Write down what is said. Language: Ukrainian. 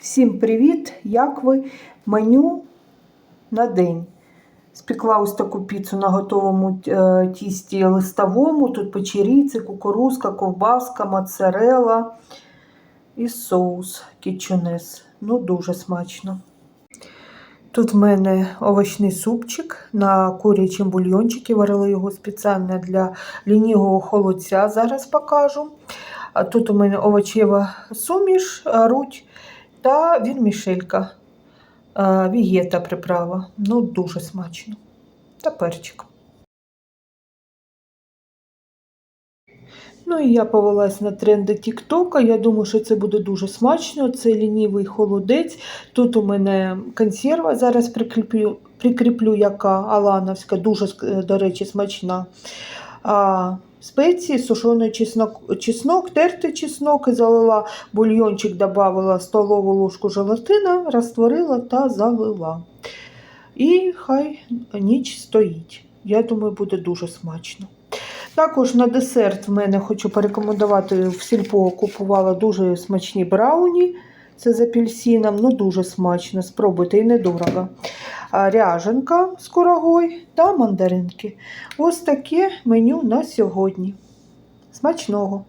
Всім привіт! Як ви? Меню на день. Спекла ось таку піцу на готовому е, тісті листовому. Тут печеріці, кукурузка, ковбаска, моцарела і соус кічунес. Ну, дуже смачно. Тут в мене овочний супчик на курячому бульйончику. Варила його спеціально для лінівого холодця. Зараз покажу. Тут у мене овочева суміш, руть та вірмішелька. а, Вігета приправа. Ну, дуже смачно. Та перчик. Ну і я повелась на тренди Тіктока. Я думаю, що це буде дуже смачно. Це лінівий холодець. Тут у мене консерва. Зараз прикріплю, прикріплю яка Алановська, дуже, е, до речі, смачна. А, спеції, сушений чеснок, чеснок, тертий чеснок і залила бульйончик, додавала столову ложку желатина, розтворила та залила. І хай ніч стоїть. Я думаю, буде дуже смачно. Також на десерт в мене хочу порекомендувати в сільпо купувала дуже смачні брауні. Це з апельсином, ну дуже смачно. Спробуйте і недорого. Ряженка з курагой та мандаринки. Ось таке меню на сьогодні. Смачного!